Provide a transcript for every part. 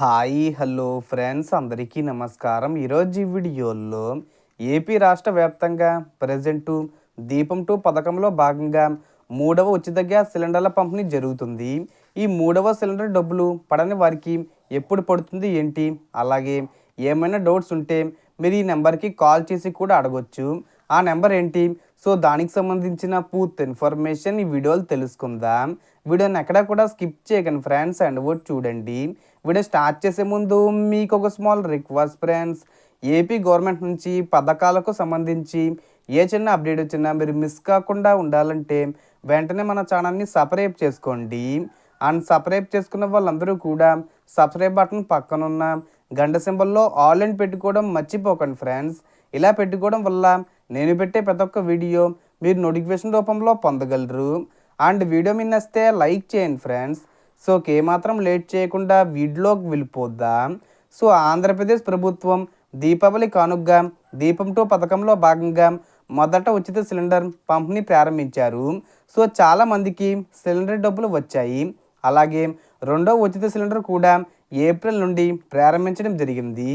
Hi hello friends. అందరికీ నమస్కారం. ఈరోజు ఈ వీడియోలో ఏపీ రాష్ట్ర వ్యాప్తంగా ప్రజెంటు దీపం టూ పథకంలో భాగంగా మూడవ ఉచిత గ్యాస్ సిలిండర్ల పంపిణీ జరుగుతుంది. ఈ మూడవ సిలిండర్ డబ్బులు పడని వారికి ఎప్పుడు పడుతుంది ఏంటి? అలాగే ఏమైనా డౌట్స్ ఉంటే మీరు ఈ నెంబర్కి కాల్ చేసి కూడా అడగొచ్చు. ఆ నెంబర్ ఏంటి? సో దానికి సంబంధించిన పూర్తి ఇన్ఫర్మేషన్ ఈ వీడియోలు తెలుసుకుందాం. వీడియోని ఎక్కడా కూడా స్కిప్ చేయకండి ఫ్రెండ్స్ అండ్ ఓట్ చూడండి. వీడియో స్టార్ట్ చేసే ముందు మీకు ఒక small request friends. AP government నుంచి పథకాలకు సంబంధించి ఏ చిన్న అప్డేట్ వచ్చినా మీరు మిస్ కాకుండా ఉండాలంటే వెంటనే మన ఛానల్ని సబ్స్క్రైబ్ చేసుకోండి. అండ్ సబ్స్క్రైబ్ చేసుకున్న వాళ్ళందరూ కూడా సబ్స్క్రైబ్ బటన్ పక్కనున్న గంట సింబల్లో ఆల్ అండ్ పెట్టుకోవడం మర్చిపోకండి ఫ్రెండ్స్. ఇలా పెట్టుకోవడం వల్ల నేను పెట్టే ప్రతి ఒక్క వీడియో మీరు నోటిఫికేషన్ రూపంలో పొందగలరు. అండ్ వీడియో మీ నచ్చితే లైక్ చేయండి ఫ్రెండ్స్. సో ఏమాత్రం లేట్ చేయకుండా వీడియోకి వెళ్ళిపోద్దాం సో ఆంధ్రప్రదేశ్ ప్రభుత్వం దీపావళి కానుగ్గా దీపం టూ పథకంలో భాగంగా మొదట ఉచిత సిలిండర్ పంపిణీ ప్రారంభించారు. సో చాలా మందికి సిలిండర్ డబ్బులు వచ్చాయి. అలాగే రెండో ఉచిత సిలిండర్ కూడా ఏప్రిల్ నుండి ప్రారంభించడం జరిగింది.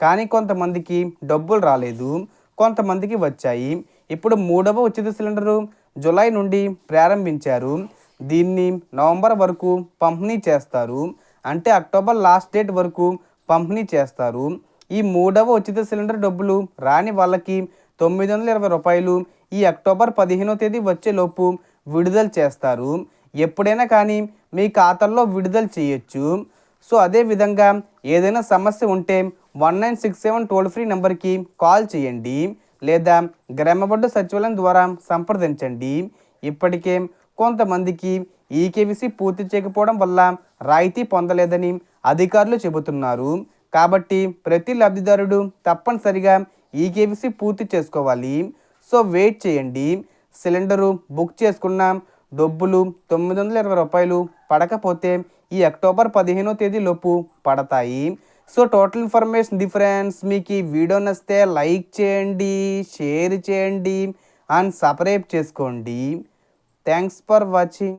కానీ కొంతమందికి డబ్బులు రాలేదు కొంతమందికి వచ్చాయి. ఇప్పుడు మూడవ ఉచిత సిలిండరు జులై నుండి ప్రారంభించారు. దీన్ని నవంబర్ వరకు పంపిణీ చేస్తారు. అంటే అక్టోబర్ లాస్ట్ డేట్ వరకు పంపిణీ చేస్తారు. ఈ మూడవ ఉచిత సిలిండర్ డబ్బులు రాని వాళ్ళకి తొమ్మిది వందల ఇరవై రూపాయలు ఈ అక్టోబర్ పదిహేనో తేదీ వచ్చేలోపు విడుదల చేస్తారు. ఎప్పుడైనా కానీ మీ ఖాతాల్లో విడుదల చేయొచ్చు. సో అదే విధంగా ఏదైనా సమస్య ఉంటే one nine six seven toll free నెంబర్కి కాల్ చేయండి లేదా గ్రామబడ్డ సచివాలయం ద్వారా సంప్రదించండి. ఇప్పటికే కొంతమందికి ఈకేవీసీ పూర్తి చేయకపోవడం వల్ల రాయితీ పొందలేదని అధికారులు చెబుతున్నారు. కాబట్టి ప్రతి లబ్ధిదారుడు తప్పనిసరిగా ఈకేవీసీ పూర్తి చేసుకోవాలి. సో వెయిట్ చేయండి. సిలిండరు బుక్ చేసుకున్నాం డబ్బులు తొమ్మిది వందల ఇరవై రూపాయలు పడకపోతే ఈ అక్టోబర్ పదిహేనో తేదీ లోపు పడతాయి. సో టోటల్ ఇన్ఫర్మేషన్ డిఫరెన్స్ మీకు ఈ వీడియో నచ్చితే లైక్ చేయండి షేర్ చేయండి అండ్ సబ్స్క్రైబ్ చేసుకోండి. Thanks for watching.